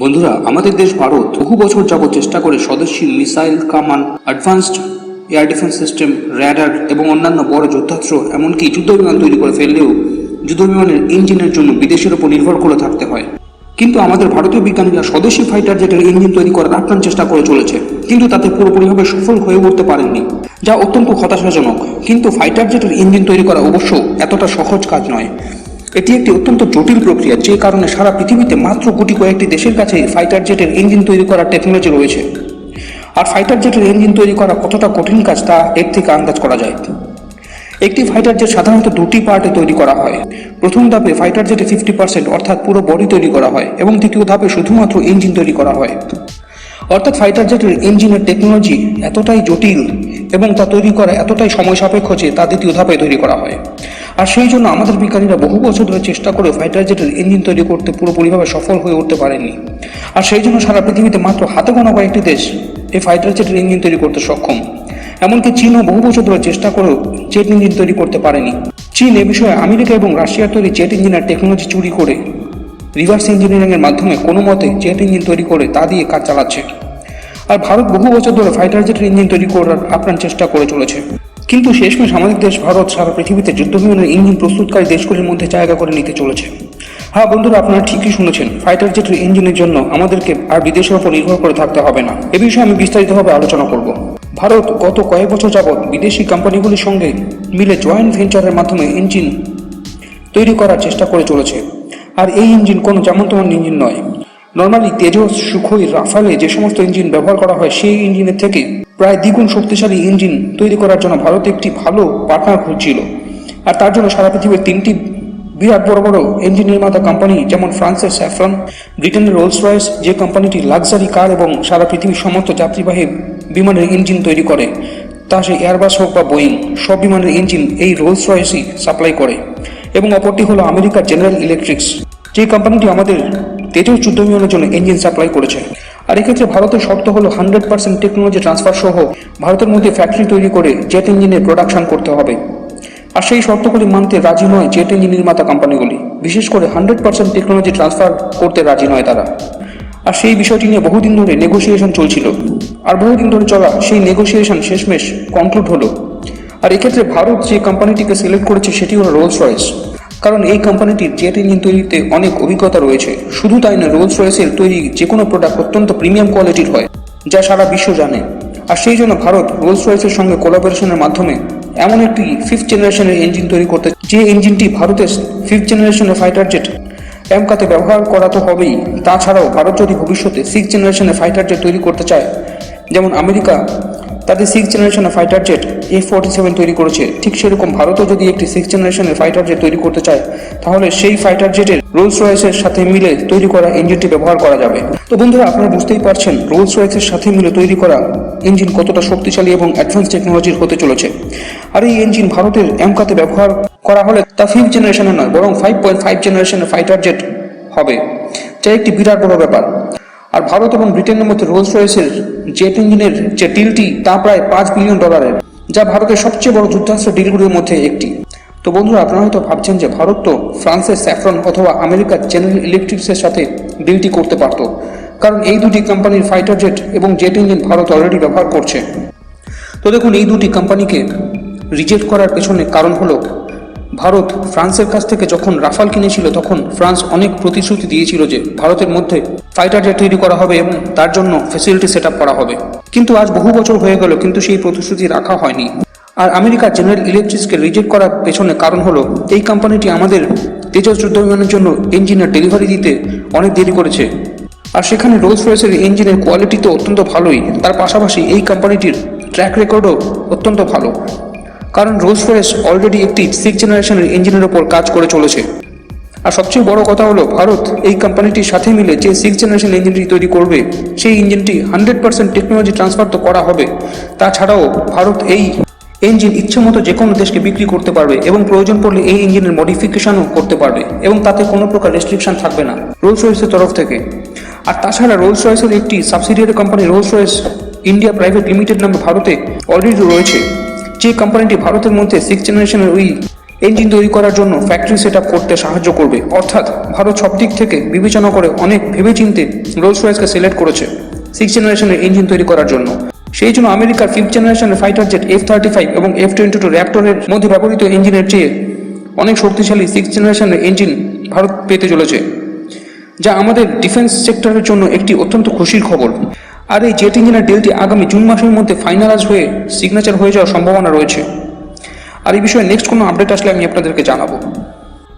বন্ধুরা, আমাদের দেশ ভারত বহু বছর যাবত চেষ্টা করে স্বদেশী মিসাইল, কামান advanced air defence system radar এবং অন্যান্য বড় যুদ্ধাস্ত্র, এমনকি যুদ্ধ বিমান তৈরি করে ফেললেও যুদ্ধ বিমানের ইঞ্জিনের জন্য বিদেশের উপর নির্ভর করে থাকতে হয়। কিন্তু আমাদের ভারতীয় বিজ্ঞানীরা স্বদেশী ফাইটার জেটের ইঞ্জিন তৈরি করার আপ্রাণ চেষ্টা করে চলেছে, কিন্তু তাতে পুরোপুরিভাবে সফল হয়ে উঠতে পারেননি, যা অত্যন্ত হতাশাজনক। কিন্তু ফাইটার জেটের ইঞ্জিন তৈরি করা অবশ্য এতটা সহজ কাজ নয়। এটি একটি অত্যন্ত জটিল প্রক্রিয়া, যে কারণে সারা পৃথিবীতে মাত্র গুটি কয়েকটি দেশের কাছে ফাইটার জেটের ইঞ্জিন তৈরি করার টেকনোলজি রয়েছে। আর ফাইটার জেটের ইঞ্জিন তৈরি করা কতটা কঠিন কাজ তা এর থেকে আন্দাজ করা যায়। একটি ফাইটার জেট সাধারণত দুটি পার্টে তৈরি করা হয়। প্রথম ধাপে ফাইটার জেটে ফিফটি পার্সেন্ট অর্থাৎ পুরো বডি তৈরি করা হয় এবং দ্বিতীয় ধাপে শুধুমাত্র ইঞ্জিন তৈরি করা হয়। অর্থাৎ ফাইটার জেটের ইঞ্জিনের টেকনোলজি এতটাই জটিল এবং তা তৈরি করা এতটাই সময় সাপেক্ষ যে তা দ্বিতীয় ধাপে তৈরি করা হয়। আর সেই জন্য আমাদের বিজ্ঞানীরা বহু বছর ধরে চেষ্টা করে ফাইটার জেটের ইঞ্জিন তৈরি করতে পুরোপুরিভাবে সফল হয়ে উঠতে পারেননি। আর সেই জন্য সারা পৃথিবীতে মাত্র হাতে গোনা কয়েকটি দেশ এই ফাইটার জেটের ইঞ্জিন তৈরি করতে সক্ষম। এমনকি চীনও বহু বছর ধরে চেষ্টা করেও জেট ইঞ্জিন তৈরি করতে পারেনি। চীন এ বিষয়ে আমেরিকা এবং রাশিয়ার তৈরি জেট ইঞ্জিনের টেকনোলজি চুরি করে রিভার্স ইঞ্জিনিয়ারিংয়ের মাধ্যমে কোনো মতে জেট ইঞ্জিন তৈরি করে তা দিয়ে কাজ চালাচ্ছে। আর ভারত বহু বছর ধরে ফাইটার জেটের ইঞ্জিন তৈরি করার আপ্রাণ চেষ্টা করে চলেছে। কিন্তু শেষমেশ আমাদের দেশ, ভারত সারা পৃথিবীতে যুদ্ধ বিমানের ইঞ্জিন প্রস্তুতকারী দেশগুলির মধ্যে জায়গা করে নিতে চলেছে। হ্যাঁ বন্ধুরা, আপনারা ঠিকই শুনেছেন ফাইটার জেটের ইঞ্জিনের জন্য আমাদেরকে আর বিদেশের উপর নির্ভর করে থাকতে হবে না। এ বিষয়ে আমি বিস্তারিতভাবে আলোচনা করব। ভারত গত কয়েক বছর যাবৎ বিদেশি কোম্পানিগুলির সঙ্গে মিলে জয়েন্ট ভেঞ্চারের মাধ্যমে ইঞ্জিন তৈরি করার চেষ্টা করে চলেছে। আর এই ইঞ্জিন কোনো যেমন তেমন ইঞ্জিন নয়। নর্মালি তেজস সুখই রাফালে যে সমস্ত ইঞ্জিন ব্যবহার করা হয়, সেই ইঞ্জিনের থেকে প্রায় দ্বিগুণ শক্তিশালী ইঞ্জিন তৈরি করার জন্য ভারত একটি ভালো পার্টনার খুঁজছিল। আর তার জন্য সারা পৃথিবীর তিনটি বিরাট বড় বড় ইঞ্জিন নির্মাতা কোম্পানি যেমন ফ্রান্সের স্যাফ্রন ব্রিটেনের রোলস রয়েস যে কোম্পানিটি লাক্সারি কার এবং সারা পৃথিবীর সমস্ত যাত্রীবাহী বিমানের ইঞ্জিন তৈরি করে, তা সে এয়ারবাস হোক বা বোয়িং সব বিমানের ইঞ্জিন এই রোলস রয়েসই সাপ্লাই করে। এবং অপরটি হলো আমেরিকার জেনারেল ইলেকট্রিক্স যে কোম্পানিটি আমাদের তেজস যুদ্ধ বিমানের জন্য ইঞ্জিন সাপ্লাই করেছে আর এক্ষেত্রে ভারতের শর্ত হলো হান্ড্রেড পার্সেন্ট টেকনোলজি ট্রান্সফার সহ ভারতের মধ্যে ফ্যাক্টরি তৈরি করে জেট ইঞ্জিনের প্রোডাকশন করতে হবে। আর সেই শর্তগুলি মানতে রাজি নয় জেট ইঞ্জিন নির্মাতা কোম্পানিগুলি বিশেষ করে হান্ড্রেড পার্সেন্ট টেকনোলজি ট্রান্সফার করতে রাজি নয় তারা। আর সেই বিষয়টি নিয়ে বহুদিন ধরে নেগোসিয়েশন চলছিল। আর বহুদিন ধরে চলা সেই নেগোসিয়েশন শেষমেশ কনক্লুড হলো। আর এক্ষেত্রে ভারত যে কোম্পানিটিকে সিলেক্ট করেছে সেটি হলো রোলস রয়েস কারণ এই কোম্পানিটির জেট ইঞ্জিন তৈরিতে অনেক অভিজ্ঞতা রয়েছে। শুধু তাই নয় রোলস রয়েসের তৈরি যে কোনো প্রোডাক্ট অত্যন্ত প্রিমিয়াম কোয়ালিটির হয়, যা সারা বিশ্ব জানে। আর সেই জন্য ভারত রোলস রয়েসের সঙ্গে কোলাবোরেশনের মাধ্যমে এমন একটি ফিফথ জেনারেশনের ইঞ্জিন তৈরি করতে যে ইঞ্জিনটি ভারতের ফিফথ জেনারেশনের ফাইটার জেট এমকাতে ব্যবহার করা তো হবেই। তাছাড়াও ভারত যদি ভবিষ্যতে সিক্স জেনারেশনের ফাইটার জেট তৈরি করতে চায়, যেমন আমেরিকা তাদের সিক্স জেনারেশনের fighter jet F forty seven তৈরি করেছে। ঠিক সেরকম ভারতও যদি একটি সিক্স জেনারেশনের ফাইটার জেট তৈরি করতে চায়, তাহলে সেই ফাইটার জেটের রোলস রয়েসের সাথে মিলে তৈরি করা ইঞ্জিনটি ব্যবহার করা যাবে। তো বন্ধুরা, আপনারা বুঝতেই পারছেন রোলস রয়েসের সাথে মিলে তৈরি করা ইঞ্জিন কতটা শক্তিশালী এবং অ্যাডভান্স টেকনোলজির হতে চলেছে। আর এই ইঞ্জিন ভারতের এমকাতে ব্যবহার করা হলে তা ফিফথ জেনারেশনের নয়, বরং ফাইভ পয়েন্ট ফাইভ জেনারেশনের ফাইটার জেট হবে। যা একটি বিরাট বড় ব্যাপার। আর ভারত এবং ব্রিটেনের মধ্যে রোলস রয়েসের জেট ইঞ্জিনের যে ডিলটি তা প্রায় পাঁচ বিলিয়ন ডলারের যা ভারতের সবচেয়ে বড় যুদ্ধাস্ত্র ডিলগুলির মধ্যে একটি। তো বন্ধুরা, আপনারা হয়তো ভাবছেন যে ভারত তো ফ্রান্সের স্যাফরন অথবা আমেরিকার জেনারেল ইলেকট্রিক্সের সাথে ডিলটি করতে পারত, কারণ এই দুটি কোম্পানির ফাইটার জেট এবং জেট ইঞ্জিন ভারত অলরেডি ব্যবহার করছে। তো দেখুন, এই দুটি কোম্পানিকে রিজেক্ট করার পেছনে কারণ হলো ভারত ফ্রান্সের কাছ থেকে যখন রাফাল কিনেছিল, তখন ফ্রান্স অনেক প্রতিশ্রুতি দিয়েছিল যে ভারতের মধ্যে ফাইটার জেট তৈরি করা হবে এবং তার জন্য ফেসিলিটি সেট করা হবে। কিন্তু আজ বহু বছর হয়ে গেল, কিন্তু সেই প্রতিশ্রুতি রাখা হয়নি। আর আমেরিকা জেনারেল ইলেকট্রিক্সকে রিজেক্ট করার পেছনে কারণ হলো, এই কোম্পানিটি আমাদের তেজস যুদ্ধ বিমানের জন্য ইঞ্জিনের ডেলিভারি দিতে অনেক দেরি করেছে। আর সেখানে রোলস রয়েসের ইঞ্জিনের কোয়ালিটি তো অত্যন্ত ভালোই, তার পাশাপাশি এই কোম্পানিটির ট্র্যাক রেকর্ডও অত্যন্ত ভালো। কারণ রোলস রয়েস অলরেডি একটি সিক্স জেনারেশনের ইঞ্জিনের ওপর কাজ করে চলেছে। আর সবচেয়ে বড় কথা হলো, ভারত এই কোম্পানিটির সাথে মিলে যে সিক্স জেনারেশন ইঞ্জিনটি তৈরি করবে, সেই ইঞ্জিনটি হান্ড্রেড পার্সেন্ট টেকনোলজি ট্রান্সফার তো করা হবে। তাছাড়াও, ভারত এই ইঞ্জিন ইচ্ছে মতো যে কোনো দেশকে বিক্রি করতে পারবে এবং প্রয়োজন পড়লে এই ইঞ্জিনের মডিফিকেশনও করতে পারবে এবং তাতে কোনো প্রকার রেস্ট্রিকশন থাকবে না রোলস রয়েসের তরফ থেকে। আর তাছাড়া রোলস রয়েসের একটি subsidiary company Rolls Royce India private limited নামে ভারতে অলরেডি রয়েছে। যে কোম্পানিটি ভারতের মধ্যে সিক্স জেনারেশনের ওই ইঞ্জিন তৈরি করার জন্য ফ্যাক্টরি সেট করতে সাহায্য করবে। অর্থাৎ ভারত সব দিক থেকে বিবেচনা করে অনেক ভেবেচিন্তে রোলস রয়েসকে সিলেক্ট করেছে সিক্স জেনারেশনের ইঞ্জিন তৈরি করার জন্য। সেই জন্য আমেরিকার ফিফথ জেনারেশনের fighter jet F thirty five এবং এফ টোয়েন্টি টু র্যাপ্টরের মধ্যে ব্যবহৃত ইঞ্জিনের চেয়ে অনেক শক্তিশালী সিক্স জেনারেশনের ইঞ্জিন ভারত পেতে চলেছে, যা আমাদের ডিফেন্স সেক্টরের জন্য একটি অত্যন্ত খুশির খবর। আর এই জেট ইঞ্জিনের ডিলটি আগামী জুন মাসের মধ্যে ফাইনালাইজ হয়ে সিগনেচার হয়ে যাওয়ার সম্ভাবনা রয়েছে। আর এই বিষয়ে নেক্সট কোনো আপডেট আসলে আমি আপনাদেরকে জানাব।